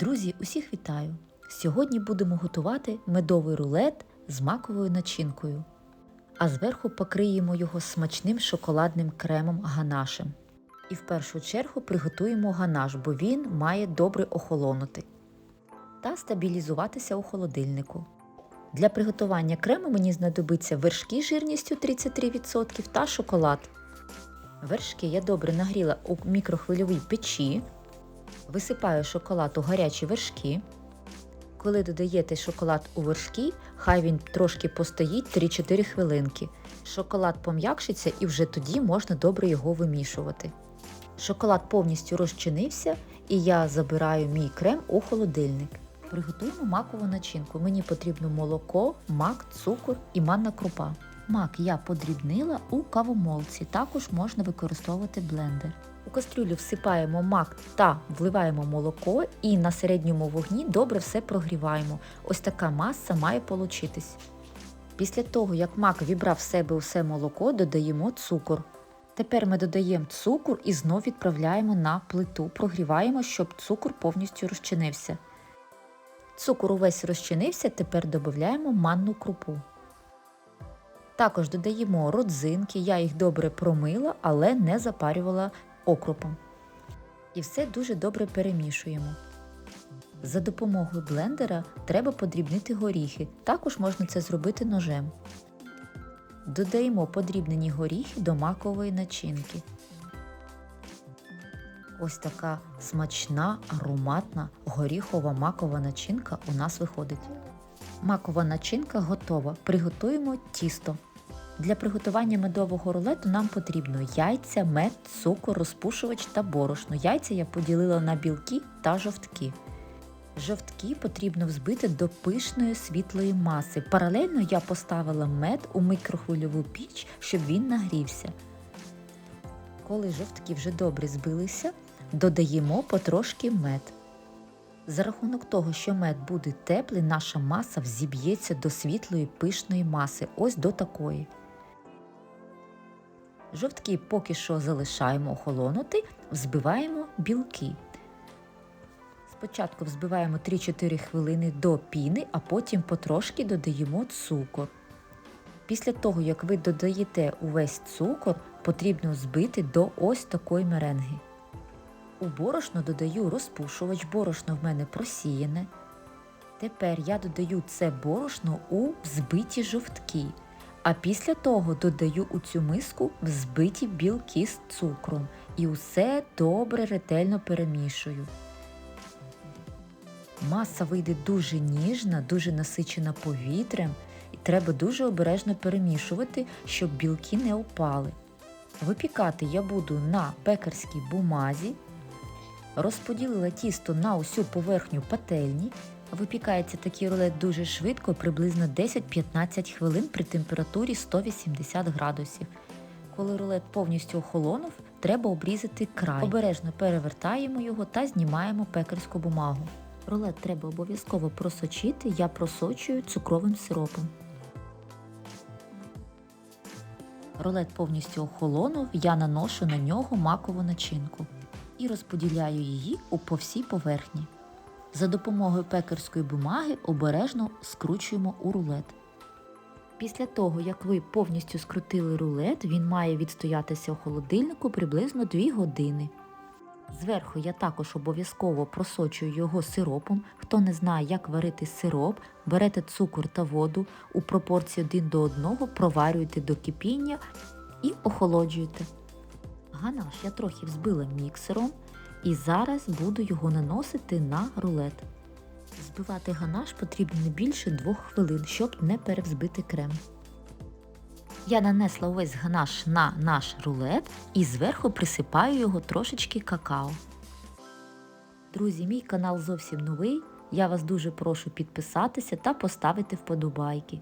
Друзі, усіх вітаю! Сьогодні будемо готувати медовий рулет з маковою начинкою, а зверху покриємо його смачним шоколадним кремом ганашем. І в першу чергу приготуємо ганаш, бо він має добре охолонути та стабілізуватися у холодильнику. Для приготування крему мені знадобиться вершки жирністю 33% та шоколад. Вершки я добре нагріла у мікрохвильовій печі. Висипаю шоколад у гарячі вершки. Коли додаєте шоколад у вершки, хай він трошки постоїть 3-4 хвилинки. Шоколад пом'якшиться і вже тоді можна добре його вимішувати. Шоколад повністю розчинився і я забираю мій крем у холодильник. Приготуємо макову начинку. Мені потрібно молоко, мак, цукор і манна крупа. Мак я подрібнила у кавомолці, також можна використовувати блендер. У кастрюлю всипаємо мак та вливаємо молоко і на середньому вогні добре все прогріваємо. Ось така маса має получитись. Після того, як мак вібрав в себе усе молоко, додаємо цукор. Тепер ми додаємо цукор і знов відправляємо на плиту, прогріваємо, щоб цукор повністю розчинився. Цукор увесь розчинився, тепер додаємо манну крупу. Також додаємо родзинки, я їх добре промила, але не запарювала окропом. І все дуже добре перемішуємо. За допомогою блендера треба подрібнити горіхи. Також можна це зробити ножем. Додаємо подрібнені горіхи до макової начинки. Ось така смачна, ароматна горіхова макова начинка у нас виходить. Макова начинка готова. Приготуємо тісто. Для приготування медового рулету нам потрібно яйця, мед, цукор, розпушувач та борошно. Яйця я поділила на білки та жовтки. Жовтки потрібно взбити до пишної світлої маси. Паралельно я поставила мед у мікрохвильову піч, щоб він нагрівся. Коли жовтки вже добре збилися, додаємо потрошки мед. За рахунок того, що мед буде теплий, наша маса взіб'ється до світлої пишної маси, ось до такої. Жовтки поки що залишаємо охолонути, взбиваємо білки. Спочатку взбиваємо 3-4 хвилини до піни, а потім потрошки додаємо цукор. Після того, як ви додаєте увесь цукор, потрібно збити до ось такої меренги. У борошно додаю розпушувач, борошно в мене просіяне. Тепер я додаю це борошно у взбиті жовтки, а після того додаю у цю миску взбиті білки з цукром і усе добре ретельно перемішую. Маса вийде дуже ніжна, дуже насичена повітрям, і треба дуже обережно перемішувати, щоб білки не опали. Випікати я буду на пекарській бумазі. Розподілила тісто на усю поверхню пательні. Випікається такий рулет дуже швидко, приблизно 10-15 хвилин при температурі 180 градусів. Коли рулет повністю охолонув, треба обрізати край. Обережно перевертаємо його та знімаємо пекарську бумагу. Рулет треба обов'язково просочити, я просочую цукровим сиропом. Рулет повністю охолонув, я наношу на нього макову начинку і розподіляю її у по всій поверхні. За допомогою пекарської бумаги обережно скручуємо у рулет. Після того, як ви повністю скрутили рулет, він має відстоятися у холодильнику приблизно 2 години. Зверху я також обов'язково просочую його сиропом. Хто не знає, як варити сироп, берете цукор та воду у пропорції 1 до 1, проварюєте до кипіння і охолоджуєте. Ганаш я трохи взбила міксером і зараз буду його наносити на рулет. Збивати ганаш потрібно не більше 2 хвилин, щоб не перевзбити крем. Я нанесла увесь ганаш на наш рулет і зверху присипаю його трошечки какао. Друзі, мій канал зовсім новий. Я вас дуже прошу підписатися та поставити вподобайки.